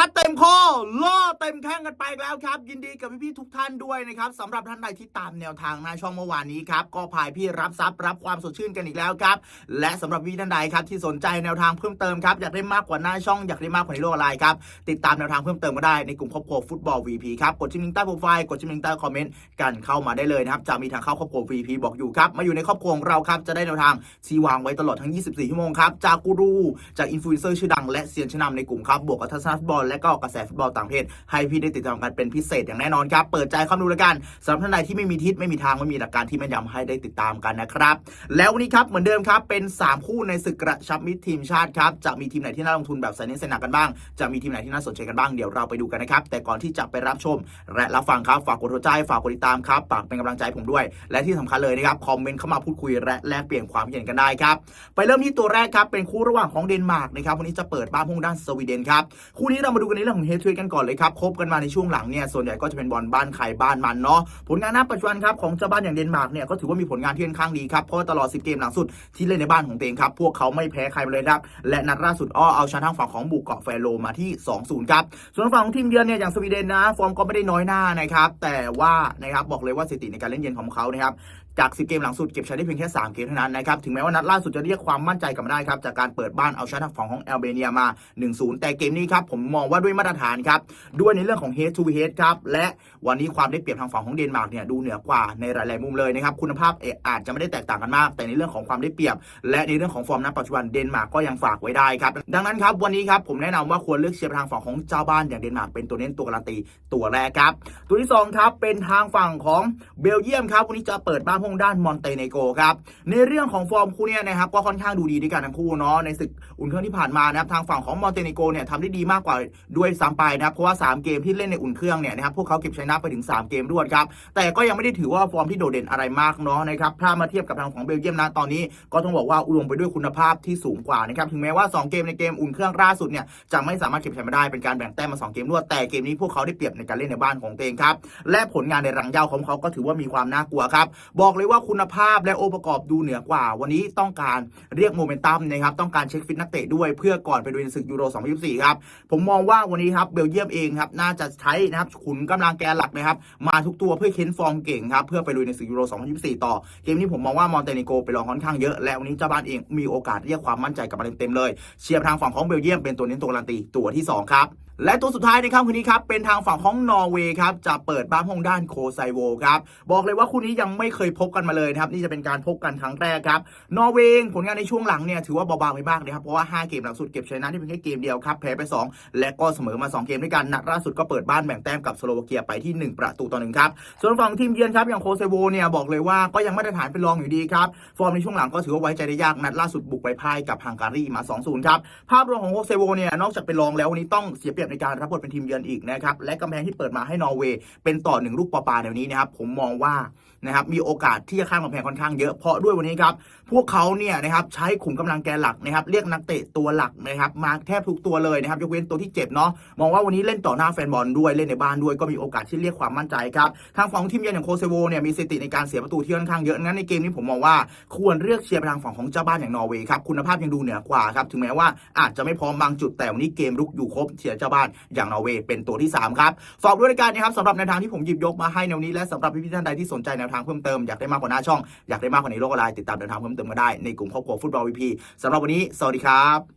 ซัดเต็มข้อล่อเต็มแข้งกันไปแล้วครับ ยินดีกับพี่ๆทุกท่านด้วยนะครับสำหรับท่านใดที่ตามแนวทางหน้าช่องเมื่อวานนี้ครับก็พายพี่รับทรัพย์รับความสดชื่นกันอีกแล้วครับ และสำหรับพี่ท่านใดครับที่สนใจแนวทางเพิ่มเติมครับอยากได้มากกว่าหน้าช่องอยากได้มากกว่าในโลกออนไลน์ครับติดตามแนวทางเพิ่มเติมก็ได้ในกลุ่มครอบครัวฟุตบอล VP ครับกดชิมลิงก์ใต้โปรไฟล์กดชิมลิงก์ใต้คอมเมนต์กันเข้ามาได้เลยนะครับจะมีทางเข้าครอบครัว VP บอกอยู่ครับมาอยู่ในครอบครัวของเราครับจะได้แนวทางที่วางไว้ตลอดทั้ง 24 ชั่วโมงครับจากกูรูจากอินฟลูเอนเซอร์ชื่อดังและเซียนชั้นนำในกลุ่มครับบวกกับทัศนฟุตบอลและก็กระแสฟุตบอลต่างประเทศ ให้พี่ได้ติดตามกันเป็นพิเศษอย่างแน่นอนครับ เปิดใจเข้าดูแล้วกันสำหรับท่านใดที่ไม่มีทิศไม่มีทางไม่มีหลักการที่แม่นยำให้ได้ติดตามกันนะครับ แล้ววันนี้ครับเหมือนเดิมครับเป็น 3 คู่ในศึกกระชับมิตรทีมชาติครับจะมีทีมไหนที่น่าลงทุนแบบใส่เน้นใส่หนักกันบ้าง จะมีทีมไหนที่น่าสนใจกันบ้างเดี๋ยวเราไปดูกันนะครับแต่ก่อนที่จะไปรับชม และรับฟังครับฝากกดหัวใจฝากกดติดตามครับฝากเป็นกำลังใจผมด้วย และที่สำคัญเลยนะครับคอมเมนต์เข้ามาพูดคุยและแลกเปลี่ยนความคิดเห็นกันได้ครับไปเริ่มที่ตัวแรกครับเป็นคู่ระหว่างของเดนมาร์กนะครับวันนี้จะเปิดบ้านพุ่งด้านสวีเดนครับคู่นี้เรามาดูกันในเรื่องของเฮดทูกันก่อนเลยครับคบกันมาในช่วงหลังเนี่ยส่วนใหญ่ก็จะเป็นบอลบ้านใครบ้านมันเนาะผลงานณปัจจุบันครับของเจ้าบ้านอย่างเดนมาร์กเนี่ยก็ถือว่ามีผลงานที่ค่อนข้างดีครับเพราะตลอด 10 เกมหลังสุดที่เล่นในบ้านของตัวเองครับพวกเขาไม่แพ้ใครเลยครับและนัดล่าสุดอ้อเอาชนะทางฝั่งของบุกเกาะแฟโรมาที่ 2-0 ครับส่วนฝั่งของทีมเยือนเนี่ยอย่างสวีเดนนะ ฟอร์มก็ไม่ได้น้อยหน้านะครับแต่ว่านะครับบอกเลยว่าสถิติในการเล่นเยือนของเขานะครับ จาก10เกมหลังสุดเก็บชัยได้เพียงแค่3เกมเท่านั้นนะครับถึงแม้ว่านัดล่าสุดจะเรียกความมั่นใจกลับมาได้ครับจากการเปิดบ้านเอาชนะฝั่งของแอลเบเนียมา 1-0 แต่เกมนี้ครับผมมองว่าด้วยมาตรฐานครับด้วยในเรื่องของ head to head ครับและวันนี้ความได้เปรียบทางฝั่งของเดนมาร์กเนี่ยดูเหนือกว่าในหลาย ๆ มุมเลยนะครับคุณภาพเอออาจจะไม่ได้แตกต่างกันมาก แต่ในเรื่องของความได้เปรียบ และในเรื่องของฟอร์มณปัจจุบันเดนมาร์กก็ยังฝากไว้ได้ครับดังนั้นครับวันนี้ครับผมแนะนำว่าควรเลือกเชียร์ทางฝั่งของเจ้าบ้านอย่างเดนมาร์กเป็นตัวเน้นตัวการันตีตัวแรกครับตัวที่สองครับเป็นทางฝั่งของเบลเยียมครับวันนี้จะเปิดบ้านพงด้านมอนเตเนโกครับในเรื่องของฟอร์มคู่เนี้นะครับก็ค่อนข้างดูดีด้วยกันทั้งคู่เนาะในศึกอุ่นเครื่องที่ผ่านมานะครับทางฝั่งของมอนเตเนโกเนี่ยทำได้ดีมากกว่าด้วยซ้ำไปนะครับเพราะว่า 3 เกมที่เล่นในอุ่นเครื่องเนี่ยนะครับพวกเขาเก็บชนะไปถึง 3 เกมรวดครับแต่ก็ยังไม่ได้ถือว่าฟอร์มที่โดดเด่นอะไรมากเนาะนะครับถ้ามาเทียบกับทางของเบลเยียมนะตอนนี้ ก็ต้องบอกว่าอุดมไปด้วยคุณภาพที่สูงกว่านะครับถึงแม้ว่า 2 เกมในเกมอุ่นเครื่องล่าสุดเนี่ยจะไม่สามารถเก็บชัยมาได้เป็นการแบ่งแต้มมา 2 เกมรวดแต่เกมนี้พวกเขาได้เปรียบในการเล่นในบ้านของตัวเองครับและผลงานในรังเย้าของเขาก็ถือว่ามีความน่ากลัวครับบอกเลยว่าคุณภาพและองค์ประกอบดูเหนือกว่า วันนี้ต้องการเรียกโมเมนตัมนะครับต้องการเช็คฟิตนักเตะด้วยเพื่อก่อนไปดูในศึกยูโร 2024 ครับ ผมมองว่าวันนี้ครับเบลเยียมเองครับน่าจะใช้นะครับขุนกำลังแกนหลักนะครับมาทุกตัวเพื่อเค้นฟอร์มเก่งครับเพื่อไปลุยในศึกยูโร 2024 ต่อ เกมนี้ผมมองว่ามอนเตเนโกไปรองค่อนข้างเยอะ และวันนี้เจ้าบ้านเองมีโอกาสเรียกความมั่นใจกลับมาเต็มๆเลย เชียร์ทางฝั่งของเบลเยียมเป็นตัวเน้นตัวการันตีตัวที่2ครับ และตัวสุดท้ายในค่ำคืนนี้ครับ เป็นทางฝั่งของนอร์เวย์ครับ จะเปิดบ้านห้องด้านโคไซโวครับ บอกเลยว่าคู่นี้ยังไม่เคยพบกันมาเลยนะครับ นี่จะเป็นการพบกันครั้งแรกครับ นอร์เวย์ผลงานในช่วงหลังเนี่ยถือว่าเบาๆไปบ้างนะครับ เพราะว่า 5 เกมหลังสุดเก็บชนะได้เพียงแค่เกมเดียวครับ แพ้ไป 2 และก็เสมอมา 2 เกมด้วยกัน นัดล่าสุดก็เปิดบ้านแบ่งแต้มกับสโลวาเกียไปที่ 1 ประตูต่อหนึ่งครับ ส่วนฝั่งทีมเยือนครับอย่างโคไซโวเนี่ยบอกเลยว่าก็ยังมาตรฐานเป็นรองอยู่ดีครับฟอร์มในช่วงหลังก็ถือว่าไว้ใจได้ยากนัดล่าสุดบุกไปพ่ายกับฮังการีมา 2-0 ครับภาพรวมของโคไซโวเนี่ยนอกจากเป็นรองแล้ววันนี้ต้องเสียเปรียบในการรับบทเป็นทีมเยือนอีกนะครับและกำแพงที่เปิดมาให้นอร์เวย์เป็นต่อหนึ่งลูกปลาปลาเดี๋ยวนี้นะครับผมมองว่านะครับมีโอกาสที่จะข้ามกำแพงค่อนข้างเยอะเพราะด้วยวันนี้ครับพวกเขาเนี่ยนะครับใช้ขุมกำลังแกนหลักนะครับเรียกนักเตะตัวหลักนะครับมาแทบทุกตัวเลยนะครับยกเว้นตัวที่เจ็บเนาะมองว่าวันนี้เล่นต่อหน้าแฟนบอลด้วยเล่นในบ้านด้วยก็มีโอกาสที่เรียกความมั่นใจครับทางฝั่งทีมเยือนอย่างโคเซโวเนี่ยมีสถิติในการเสียประตูที่ค่อนข้างเยอะงั้นในเกมนี้ผมมองว่าควรเลือกเชียร์ไปทางฝั่งของเจ้าบ้านอย่างนอร์เวย์ครับคุณภาพยังดูเหนือกว่าครับถึงแม้ว่าอาจจะไม่พร้อมบางจุดแต่วันนี้เกมรุกอยู่ครบเชียเจ้าบ้านอย่างนอร์เวย์เป็นตัวที่สามครับ ฝากด้วยการนะครับสำหรับแนวทางที่ผมหยิบยกมาให้แนวนี้และสำหรับพี่ๆท่านใดที่สนใจแนวทางเพิ่มเติมอยากได้มากกว่าหน้าช่องอยากได้มากกว่าในโลกออนไลน์ติดตามแนวทางเพิ่มเติมก็ได้ในกลุ่มครอบครัวฟุตบอลวีพีสำหรับวันนี้สวัสดีครับ